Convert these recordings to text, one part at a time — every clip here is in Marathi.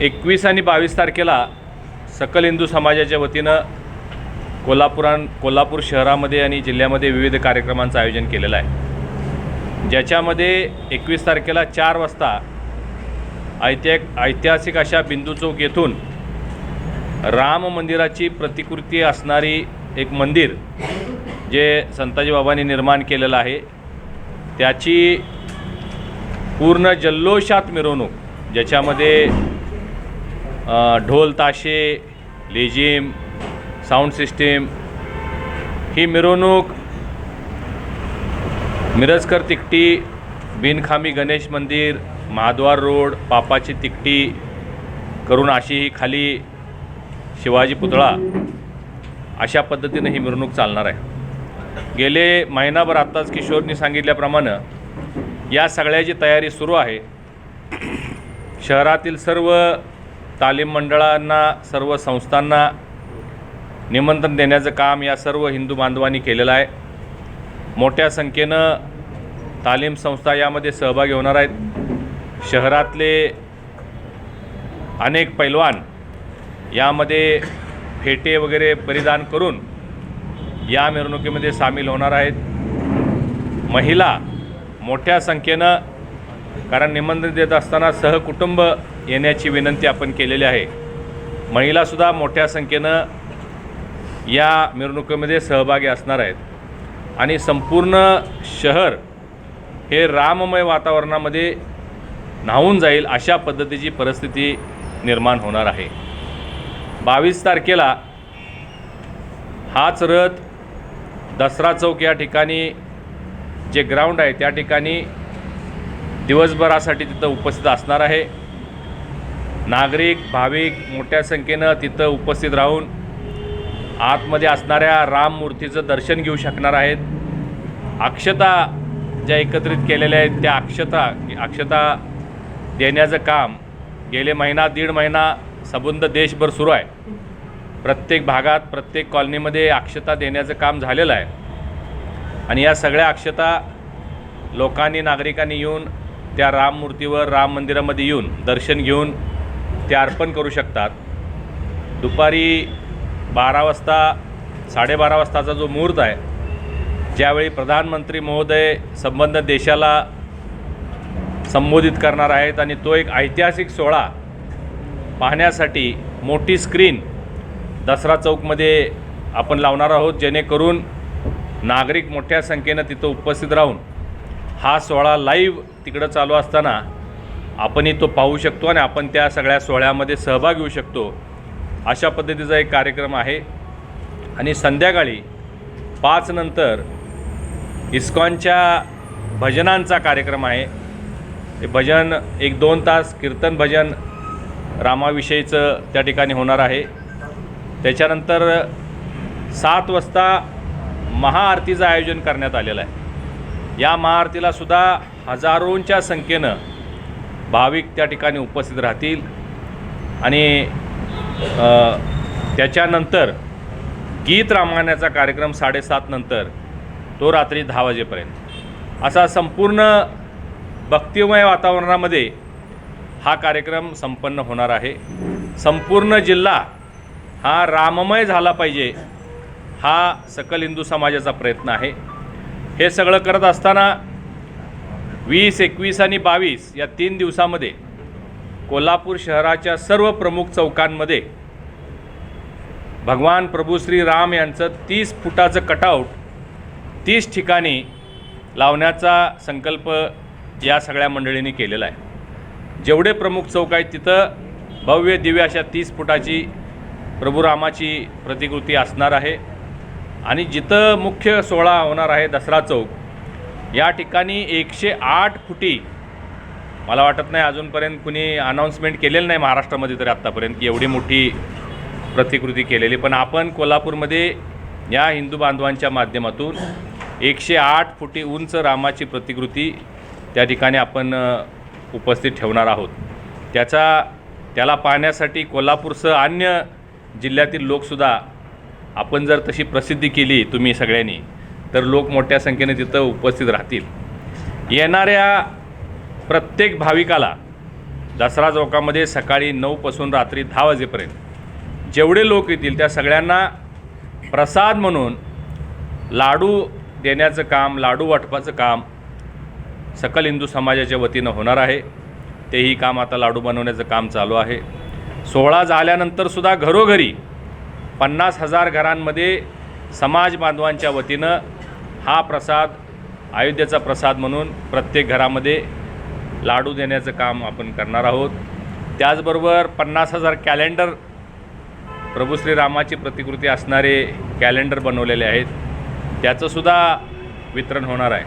एकवीस आणि बावीस तारखेला सकल हिंदू समाजाच्या वतीनं कोल्हापुरान कोल्हापूर शहरामध्ये आणि जिल्ह्यामध्ये विविध कार्यक्रमांचं आयोजन केलेलं आहे. ज्याच्यामध्ये एकवीस तारखेला चार वाजता ऐतिहाक ऐतिहासिक अशा बिंदू चौक येथून राम मंदिराची प्रतिकृती असणारी एक मंदिर जे संताजी बाबांनी निर्माण केलेलं आहे त्याची पूर्ण जल्लोषात मिरवणूक ज्याच्यामध्ये ढोल ताशे लेझिम साऊंड सिस्टीम ही मिरवणूक मिरजकर तिकटी बिनखामी गणेश मंदिर महाद्वार रोड पापाची तिकटी करून अशी ही खाली शिवाजी पुतळा अशा पद्धतीनं ही मिरवणूक चालणार आहे. गेले महिनाभर आत्ताच किशोरनी सांगितल्याप्रमाणे या सगळ्याची तयारी सुरू आहे. शहरातील सर्व तालीम मंडळांना सर्व संस्थांना निमंत्रण देण्याचं काम या सर्व हिंदू बांधवांनी केलेलं आहे. मोठ्या संख्येनं तालीम संस्था यामध्ये सहभागी होणार आहेत. शहरातले अनेक पैलवान यामध्ये फेटे वगैरे परिधान करून या मिरवणुकीमध्ये सामील होणार आहेत. महिला मोठ्या संख्येनं कारण निमंत्रण देत असताना सहकुटुंब येण्याची विनंती आपण केलेली आहे. महिलासुद्धा मोठ्या संख्येनं या मिरवणुकीमध्ये सहभागी असणार आहेत. आणि संपूर्ण शहर हे राममय वातावरणामध्ये न्हावून जाईल अशा पद्धतीची परिस्थिती निर्माण होणार आहे. बावीस तारखेला हाच रथ दसरा चौक या ठिकाणी जे ग्राउंड आहे त्या ठिकाणी दिवसभरासाठी तिथं उपस्थित असणार आहे. नागरिक भाविक मोठ्या संख्येनं तिथं उपस्थित राहून आतमध्ये असणाऱ्या राम मूर्तीचं दर्शन घेऊ शकणार आहेत. अक्षता ज्या एकत्रित केलेल्या आहेत त्या अक्षता अक्षता देण्याचं काम गेले महिना दीड महिना सबुंद देशभर सुरू आहे. प्रत्येक भागात प्रत्येक कॉलनीमध्ये अक्षता देण्याचं काम झालेलं आहे. आणि या सगळ्या अक्षता लोकांनी नागरिकांनी येऊन त्या राम मूर्तीवर राम मंदिरामध्ये येऊन दर्शन घेऊन ते अर्पण करू शकतात. दुपारी बारा वाजता साडेबारा वाजताचा जो मुहूर्त आहे ज्यावेळी प्रधानमंत्री महोदय संबंध देशाला संबोधित करणार आहेत आणि तो एक ऐतिहासिक सोहळा पाहण्यासाठी मोठी स्क्रीन दसरा चौकमध्ये आपण लावणार आहोत जेणेकरून नागरिक मोठ्या संख्येनं तिथं उपस्थित राहून हा सोहळा लाईव्ह तिकडं चालू असताना आपणही तो पाहू शकतो आणि आपण त्या सगळ्या सोहळ्यामध्ये सहभाग घेऊ शकतो. अशा पद्धतीचा एक कार्यक्रम आहे. आणि संध्याकाळी पाच नंतर इस्कॉनच्या भजनांचा कार्यक्रम आहे. ते भजन एक दोन तास कीर्तन भजन रामाविषयीचं त्या ठिकाणी होणार आहे. त्याच्यानंतर सात वाजता महाआरतीचं आयोजन करण्यात आलेलं आहे. या महाआरतीला सुद्धा हजारोंच्या संख्येनं भाविक त्या ठिकाणी उपस्थित राहतील. आणि त्याच्यानंतर गीत रामायणाचा कार्यक्रम साडेसात नंतर तो रात्री दहा वाजेपर्यंत. असा संपूर्ण भक्तिमय वातावरणामध्ये हा कार्यक्रम संपन्न होणार आहे. संपूर्ण जिल्हा हा राममय झाला पाहिजे हा सकल हिंदू समाजाचा प्रयत्न आहे. हे सगळं करत असताना वीस एकवीस आणि बावीस या तीन दिवसामध्ये कोल्हापूर शहराच्या सर्व प्रमुख चौकांमध्ये भगवान प्रभू श्री राम यांचं तीस फुटाचं कटआउट तीस ठिकाणी लावण्याचा संकल्प या सगळ्या मंडळींनी केलेला आहे. जेवढे प्रमुख चौक आहेत तिथं भव्य दिव्य अशा तीस फुटाची प्रभू रामाची प्रतिकृती असणार आहे. आणि जिथं मुख्य सोहळा होणार आहे दसरा चौक या ठिकाणी एकशे आठ फुटी मला वाटत नाही अजूनपर्यंत कुणी अनाऊन्समेंट केलेलं नाही महाराष्ट्रामध्ये तरी आत्तापर्यंत की एवढी मोठी प्रतिकृती केलेली. पण आपण कोल्हापूरमध्ये या हिंदू बांधवांच्या माध्यमातून एकशे आठ फुटी उंच रामाची प्रतिकृती त्या ठिकाणी आपण उपस्थित ठेवणार आहोत. त्याचा त्याला पाहण्यासाठी कोल्हापूरसह अन्य जिल्ह्यातील लोकसुद्धा आपण जर तशी प्रसिद्धी केली तुम्ही सगळ्यांनी तर लोक मोठ्या संख्येने तिथं उपस्थित राहतील. येणाऱ्या प्रत्येक भाविकाला दसरा चौकामध्ये सकाळी नऊपासून रात्री दहा वाजेपर्यंत जेवढे लोक येतील त्या सगळ्यांना प्रसाद म्हणून लाडू देण्याचं काम लाडू वाटपाचं काम सकल हिंदू समाजाच्या वतीनं होणार आहे. तेही काम आता लाडू बनवण्याचं काम चालू आहे. सोहळा झाल्यानंतरसुद्धा घरोघरी पन्नास हजार घरांमध्ये समाज बांधवांच्या वतीनं हा प्रसाद अयोध्येचा प्रसाद म्हणून प्रत्येक घरामध्ये लाडू देण्याचं काम आपण करणार आहोत. त्याचबरोबर पन्नास हजार कॅलेंडर प्रभू श्रीरामाची प्रतिकृती असणारे कॅलेंडर बनवलेले आहेत. त्याचंसुद्धा वितरण होणार आहे.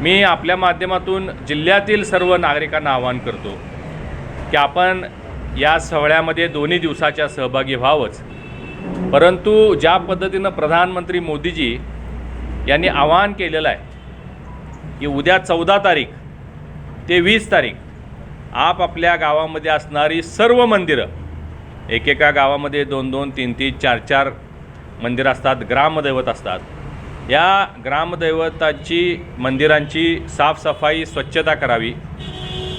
मी आपल्या माध्यमातून जिल्ह्यातील सर्व नागरिकांना आवाहन करतो की आपण या सोहळ्यामध्ये दोन्ही दिवसाच्या सहभागी व्हावंच. परंतु ज्या पद्धतीनं प्रधानमंत्री मोदीजी यांनी आवाहन केलेलं आहे की उद्या चौदा तारीख ते वीस तारीख आपापल्या गावामध्ये असणारी सर्व मंदिरं एकेका गावामध्ये दोन दोन तीन तीन चार चार मंदिरं असतात ग्रामदैवत असतात. या ग्रामदैवताची मंदिरांची साफसफाई स्वच्छता करावी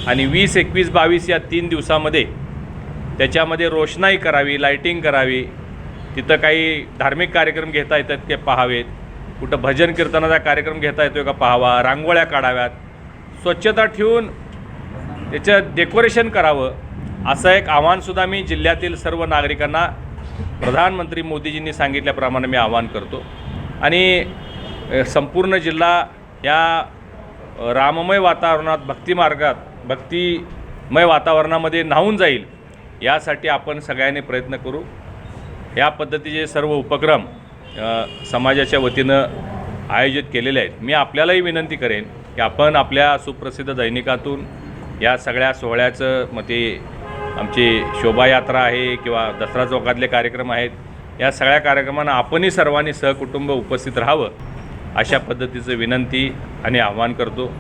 आणि वीस एकवीस बावीस या तीन दिवसामध्ये त्याच्यामध्ये रोषणाई करावी लाईटिंग करावी. तिथं काही धार्मिक कार्यक्रम घेता येतात ते पाहावेत. कुठं भजन कीर्तनाचा कार्यक्रम घेता येतो का पाहावा रांगोळ्या काढाव्यात. स्वच्छता ठेवून त्याचं डेकोरेशन करावं असं एक आव्हानसुद्धा मी जिल्ह्यातील सर्व नागरिकांना प्रधानमंत्री मोदीजींनी सांगितल्याप्रमाणे मी आवाहन करतो. आणि संपूर्ण जिल्हा या राममय वातावरणात भक्तिमार्गात भक्तिमय वातावरणामध्ये न्हावून जाईल यासाठी आपण सगळ्यांनी प्रयत्न करू. या पद्धतीचे सर्व उपक्रम समाजाच्या वतीनं आयोजित केलेले आहेत. मी आपल्यालाही विनंती करेन की आपण आपल्या सुप्रसिद्ध दैनिकातून या सगळ्या सोहळ्याचं मग ते आमची शोभायात्रा आहे किंवा दसरा चौकातले कार्यक्रम आहेत या सगळ्या कार्यक्रमांना आपणही सर्वांनी सहकुटुंब उपस्थित राहावं अशा पद्धतीचं विनंती आणि आवाहन करतो.